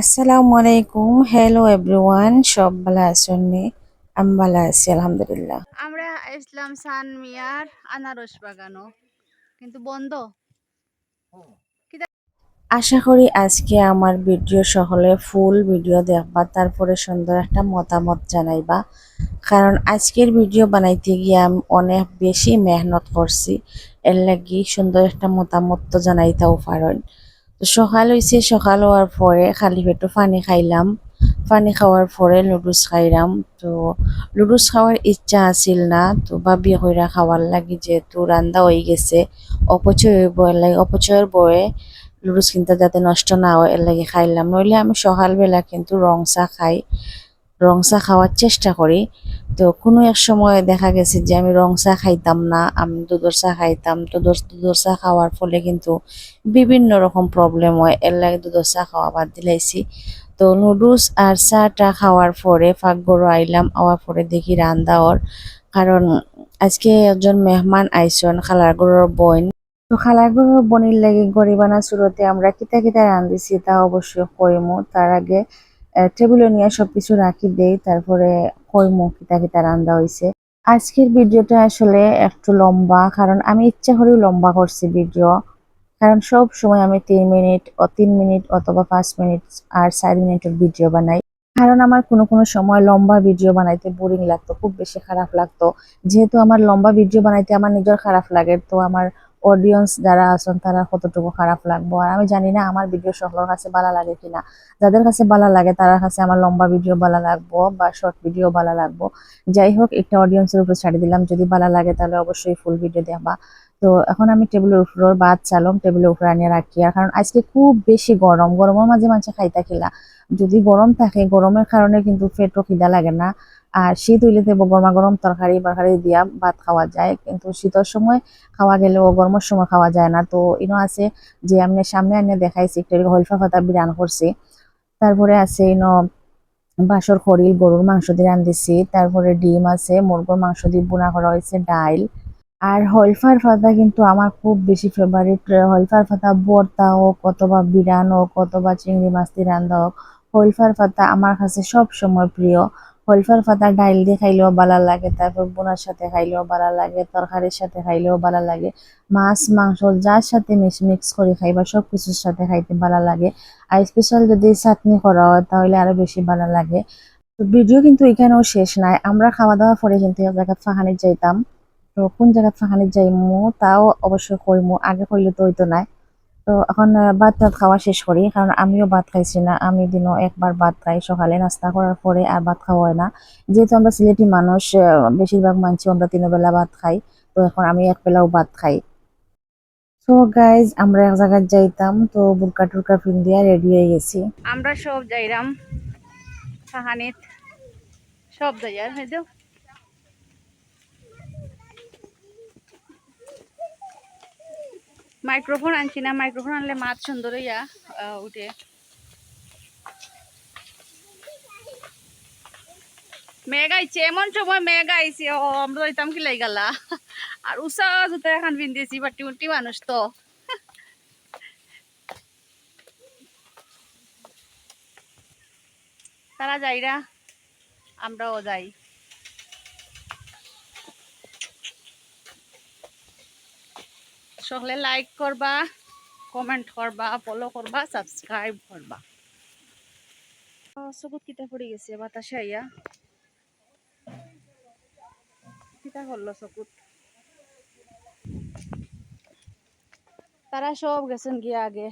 আসসালামু আলাইকুম। Hello everyone সব ভালো আছেন? আমি ভালো আছি আলহামদুলিল্লাহ। আমরা ইসলাম সান মিয়ার আনারস বাগানো। কিন্তু বন্ধ। আশা করি আজকে আমার ভিডিও সকলে ফুল ভিডিও দেখবা তারপরে সুন্দর একটা মতামত জানাইবা। কারণ আজকের ভিডিও বানাইতে গিয়ে আমি অনেক বেশি মেহনত করছি। এর লাগি সুন্দর একটা মতামত তো জানাইতেও পারেন। তো সকাল হয়েছে সকাল হওয়ার পরে খালি পেটে পানি খাইলাম। পানি খাওয়ার পরে লুডুস খাইলাম। তো লুডুস খাওয়ার ইচ্ছা আছিল না, তো ভাবি হইরা খাওয়ার লাগে যেহেতু রান্দা হয়ে গেছে, অপচয় এর লাগে অপচয়ের বয়ে লুডুস কিন্তু যাতে নষ্ট না হয়, এর লাগে খাইলাম। নইলে আমি সকালবেলা কিন্তু রং চা খাই। রং চা খাওয়ার চেষ্টা করি। তো কোনো এক সময় দেখা গেছে যে আমি রং চা খাইতাম না, আমি দুধের চা খাইতাম। তো দুধের চা খাওয়ার ফলে কিন্তু বিভিন্ন রকম প্রবলেম হয়। এর লাগে দুধর চা খাওয়া বাদ দিলাইছি। তো নুডলস আর চাটা খাওয়ার পরে পাকঘরে আইলাম, আওয়ার পরে দেখি রান্দা ওর। কারণ আজকে একজন মেহমান আইসন খালারগড়ের বোন। তো খালারগড়ের বোনের লাগে গরিবানা সুরতে আমরা কিতা কিতা রান্ধিছি তা অবশ্যই কইমু। তার আগে টেবিলে নিয়ে সবকিছু রাখি দেই, তারপরে কইমু কিতা কিতা রান্দা হইছে। আজকের ভিডিওটা আসলে একটু লম্বা, কারণ আমি ইচ্ছা করেও লম্বা করছি ভিডিও। কারণ সব সময় আমি তিন মিনিট ও তিন মিনিট অথবা পাঁচ মিনিট আর চার মিনিটের ভিডিও বানাই। কারণ আমার কোনো কোনো সময় লম্বা ভিডিও বানাইতে বোরিং লাগতো, খুব বেশি খারাপ লাগতো। যেহেতু আমার লম্বা ভিডিও বানাইতে আমার নিজের খারাপ লাগে, তো আমার অডিয়েন্স যারা আছেন, তারা কতটুকু খারাপ লাগবো? আর আমি জানি না আমার ভিডিও সকলের কাছে ভালো লাগে কিনা। যাদের কাছে ভালো লাগে, তারা কাছে আমার লম্বা ভিডিও ভালো লাগবো বা শর্ট ভিডিও ভালো লাগবো। যাই হোক, একটা অডিয়েন্সের উপর ছাড়ি দিলাম। যদি ভালো লাগে, তাহলে অবশ্যই ফুল ভিডিও দেখবা তো এখন আমি টেবিলের উপর ভাত, চালম টেবিলের উপর আনিয়ে রাখি। আর কারণ আজকে খুব বেশি গরম, গরমের মাঝে মাঝে খাইতা খেলা। যদি গরম থাকে, গরমের কারণে কিন্তু পেটও খিদা লাগে না। আর শীত হইলে তো গরমা গরম তরকারি, বারকারি দিয়া ভাত খাওয়া যায়। কিন্তু শীতের সময় খাওয়া গেলেও গরমের সময় খাওয়া যায় না। তো ইনো আছে যে আমি সামনে আনিয়ে দেখাইছি, একটু হলফা পাতা বিরান করছি। তারপরে আছে ইনো বাসর খড়িল গরুর মাংস দিয়ে রান্ধিছি। তারপরে ডিম আছে, মুরগোর মাংস দিয়ে বুনা করা হয়েছে, ডাইল। আর হলফার পাতা কিন্তু আমার খুব বেশি ফেভারিট হলফার পাতা বর্তা হোক অথবা বিরান হোক অথবা চিংড়ি মাছ দিয়ে রান্না হোক, হলফার পাতা আমার কাছে সব সময় প্রিয়। হলফার পাতা ডাইল দিয়ে খাইলেও ভালো লাগে, তারপর বোনার সাথে খাইলেও ভালো লাগে, তরকারির সাথে খাইলেও ভালো লাগে, মাছ, মাংস যার সাথে মিক্স মিক্স করে খাইবা সব কিছুর সাথে খাইতে ভালো লাগে। আর স্পেশাল যদি চাটনি করা হয় তাহলে আরও বেশি ভালো লাগে। তো ভিডিও কিন্তু এখানেও শেষ নাই, আমরা খাওয়া দাওয়া পরে কিন্তু এক জায়গায় ফাহানি যাইতাম। তো কোন জায়গা ফাহানি যাইমু, তাও অবশ্যই কইমু, আগে কইলে তো হইতো নাই তো এখন ভাত টাত খাওয়া শেষ করি, কারণ আমিও ভাত খাইছি না, আমি দিনও একবার ভাত খাই, সকালে নাস্তা করার পরে আর ভাত খাওয়া হয় না। যেহেতু আমরা সিলেটি মানুষ বেশিরভাগ মানছি আমরা তিন বেলা ভাত খাই, তো এখন আমি এক বেলাও ভাত খাই। তো গাইজ আমরা এক জায়গায় যাইতাম, তো বুরকা টুরকা ফিন দিয়া রেডি হয়ে গেছি। আমরা সব যাইরাম কাহানিত সব যাইয়ার হয়তো মাইক্রোফোন আনছি না, মাইক্রোফোন আনলে মাছ সুন্দর ইয়া উঠে। মেঘ আইছে, এমন সময় মেঘ আইছে, ও, আমরা হইতাম কি লাই গেলা আর উষা জুতা এখন পিন্ধিয়েছি, বাটি উটি মানুষ তো। তারা যাইরা, আমরাও যাই। সকলে লাইক করবা কমেন্ট করবা ফলো করবা সাবস্ক্রাইব করবা। চকুত কিতা পড়ে গেছে বাতাসে আইয়া। কিতা করল চকুত তারা সব গেছেন গিয়ে আগে।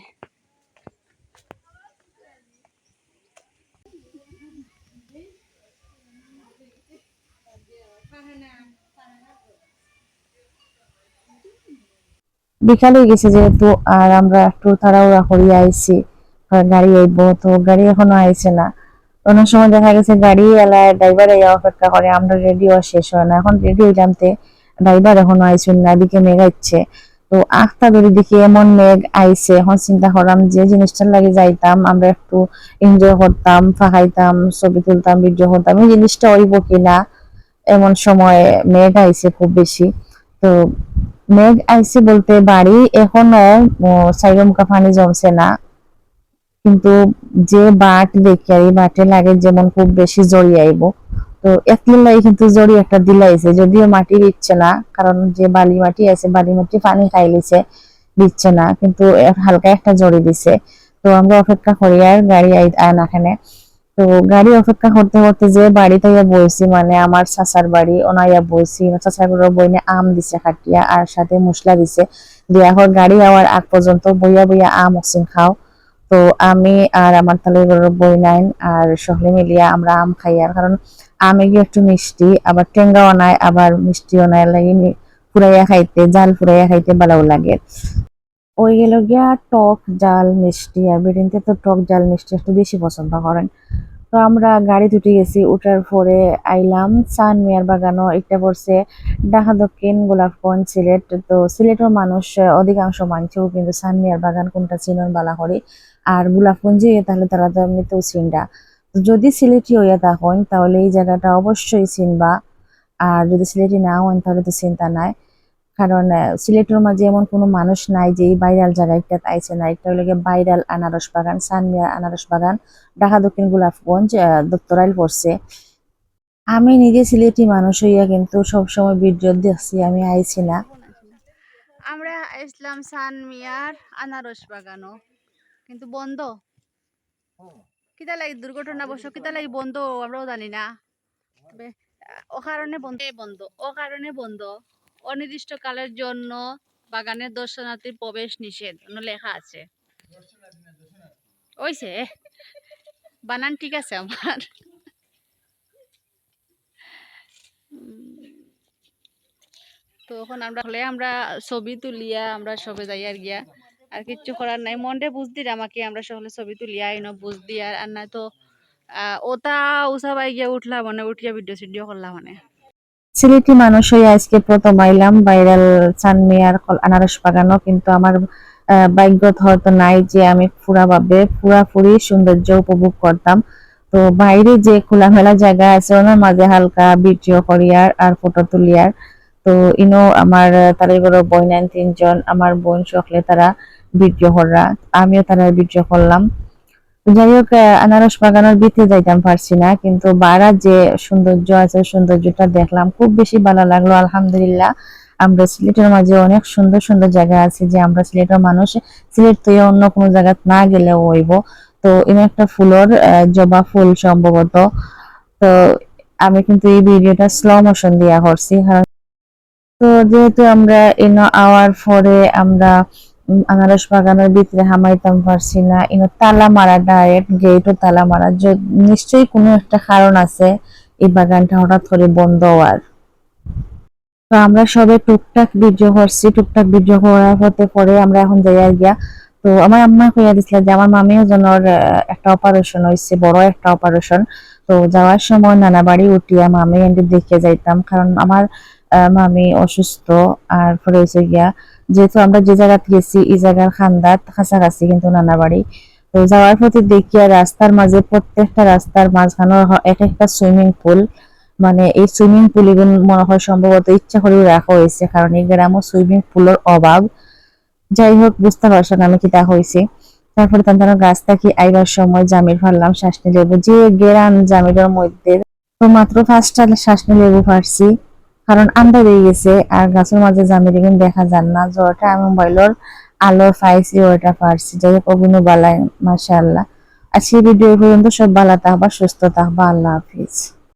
বিকাল হয়ে গেছে যেহেতু, আর আমরা একটু তাড়াহুড়া করিয়া আইছি। গাড়ি আইব, তো গাড়ি এখনও আইছে না। অনেক সময় দেখা গেছে গাড়ি এলায় ড্রাইভার আইয়া অপেক্ষা করে, আমরা রেডি হওয়া শেষ হয় না। এখন রেডি হইলামতে ড্রাইভার এখনও আইসুন না, এদিকে মেঘ আইচ্ছে তো আখতা ধরে দেখি এমন মেঘ আইছে, এখন চিন্তা করলাম যে জিনিসটার লাগে যাইতাম, আমরা একটু এনজয় করতাম, ফাঁকাইতাম, ছবি তুলতাম ভিডিও করতাম, এই জিনিসটা হইব কিনা? এমন সময় মেঘ আইছে খুব বেশি। তো মেঘ আইছে বলতে বাড়ি, এখনও সাইরমকা পানি জমছে না। কিন্তু যে বাট দেখি আর এই বাটে লাগে যেমন খুব বেশি জড়ি আইব। তো একলিলাই কিন্তু জড়ি একটা দিলাইছে যদিও মাটি দিচ্ছে না, কারণ যে বালি মাটি আছে, বালি মাটি পানি খাইলিছে দিচ্ছে না, কিন্তু হালকা একটা জড়ি দিছে। তো আমরা অপেক্ষা করি আর গাড়ি আয় না এখানে তো গাড়ি অপেক্ষা করতে করতে যে বাড়িতে ইয়া বইছি মানে আমার চাচার বাড়ি ওনাইয়া বইছি চাচার ঘরের বইনে আম দিছে খাটিয়া আর সাথে মশলা দিছে। দিয়া হর গাড়ি আওয়ার আগ পর্যন্ত বইয়া বইয়া আম অক্সিন খাও। তো আমি আর আমার তালে ঘরের বই নাইন আর সকলে মিলিয়া আমরা আম খাই আর, কারণ আমে গিয়ে একটু মিষ্টি, আবার টেঙ্গাও নাই, আবার মিষ্টিও নাই লাগে ফুরাইয়া খাইতে, জাল ফুরাইয়া খাইতে ভালো লাগে। ওই গেল গিয়া টক জাল মিষ্টি, আর বেডিনতে তো টক জাল মিষ্টি একটু বেশি পছন্দ করেন। তো আমরা গাড়ি উঠে গেছি, উঠার পরে আইলাম সান মিয়ার বাগানও একটা পড়ছে ঢাকা দক্ষিণ গোলাপগঞ্জ সিলেট। তো সিলেটের মানুষ অধিকাংশ মানুষও কিন্তু সান মিয়ার বাগান কোনটা চিনন বালা করে। আর গোলাপগঞ্জে তাহলে তারা তো এমনিতেও চিনরা তো যদি সিলেটি হইয়া থাকেন তাহলে এই জায়গাটা অবশ্যই চিনবা। আর যদি সিলেটি না হন, তাহলে তো চিন্তা নাই। কারণ সিলেটের মাঝে এমন কোনো মানুষ নাই যে এই ভাইরাল জায়গাটা আইছে না। একটা হলো ভাইরাল আনারস বাগান, সানমিয়া আনারস বাগান, ঢাকা, দক্ষিণ গোলাপগঞ্জ দত্তরাইল পড়ছে। আমি নিজে সিলেটি মানুষ হইয়া কিন্তু সবসময় ভিডিও দেখছি আমি আইছি না। আমরা ইসলাম সান মিয়ার আনারস বাগানও। কিন্তু বন্ধ। কিতা লাগি দুর্ঘটনা বশ কিতা লাগি বন্ধ, আমরাও জানি না। ও কারণে বন্ধ। বন্ধ ও কারণে বন্ধ। অনির্দিষ্ট কালের জন্য বাগানের দর্শনার্থীর প্রবেশ নিষেধ লেখা আছে। ওইছে? বানান ঠিক আছে আমার। তো এখন আমরা হলে আমরা ছবি তুলিয়া আমরা সবে যাই আর গিয়া। আর কিচ্ছু করার নাই। মনটা বুঝ দিলে আমাকে, আমরা সকলে ছবি তুলিয়া আইন, বুঝ দিয়া আর না তো ওটা উষা বাই গিয়া উঠলা মানে উঠিয়া ভিডিও সিডিও করলাম মানে। সিলেটি মানুষ হয়ে আজকে প্রথম আইলাম ভাইরাল সানমিয়ার কল- আনারস বাগানও কিন্তু আমার আহ, ভাগ্যত হয়তো নাই যে আমি পুরাভাবে পুরাপুরি সৌন্দর্য উপভোগ করতাম। তো বাইরে যে খোলামেলা জায়গা আছে ওনার মাঝে হালকা ভিডিও করিয়ার আর ফটো তুলিয়ার তো ইনো আমার তাদের বড় বই নেন তিনজন আমার বোন সকলে তারা ভিডিও করা আমিও তারা ভিডিও করলাম। যাই হোক আনারস বাগানের ভিতরে যাইতাম পারছি না, কিন্তু বাড়া যে সৌন্দর্য আছে, সৌন্দর্যটা দেখলাম, খুব বেশি ভালো লাগল, আলহামদুলিল্লাহ। আমরা সিলেটের মাঝে অনেক সুন্দর সুন্দর জায়গা আছে যে আমরা সিলেটের মানুষ, সিলেট তো অন্য কোনো জায়গা না গেলেও হইব। তো এনে একটা ফুলর জবা ফুল সম্ভবত। তো আমি কিন্তু এই ভিডিওটা স্লো মোশন দিয়া করছি তো যেহেতু আমরা এনো আওয়ার পরে আমরা আনারস বাগানের ভিতরে হামাইতাম পারছি না। ইনো তালা মারা ডাইরেক্ট গেটও তালা মারা। নিশ্চয়ই কোনো একটা কারণ আছে এই বাগানটা হঠাৎ করে বন্ধ হওয়ার। তো আমরা সবে টুকটাক ভিডিও করছি। টুকটাক ভিডিও করার হতে পরে আমরা এখন যাই আর গিয়া। তো আমার আম্মা কইয়া দিছিল যে আমার মামিও জনের একটা অপারেশন হয়েছে বড় একটা অপারেশন তো যাওয়ার সময় নানা বাড়ি উঠিয়া মামি এন্ডি দেখে যাইতাম। কারণ আমার মামি অসুস্থ। আর পরে হয়েছে গিয়া যেহেতু আমরা যে জায়গাতে গেছি, এই জায়গার খান্দাত কাছাকাছি কিন্তু নানা বাড়ি তো যাওয়ার পথে দেখিয়া রাস্তার মাঝে প্রত্যেকটা রাস্তার মাঝখানে এক একটা সুইমিং পুল। মানে এই সুইমিং পুল মনে হয় সম্ভবত ইচ্ছা করে রাখা হয়েছে, কারণ এই গ্রামও সুইমিং পুলের অভাব। যাই হোক, বুঝতে পারছেন আমি কি তা হয়েছে। তারপরে তার গাছ থাকি আইবার সময় জামির ফারলাম শ্বাস নিয়ে লেবু যে গেরান জামিরের মধ্যে তো মাত্র শ্বাস নিয়ে লেবু ফারছি কারণ আন্দা হয়ে গেছে আর গাছের মাঝে জামিরে কিন্তু দেখা যান না, জ্বরটা আমি মোবাইলের আলো পাইছি ওটা পারছি। যাই হোক অভিনু বালায় মাসা আল্লাহ আজকে ভিডিও পর্যন্ত সব বালা থাকবা, সুস্থ থাকবা, আল্লাহ হাফিজ।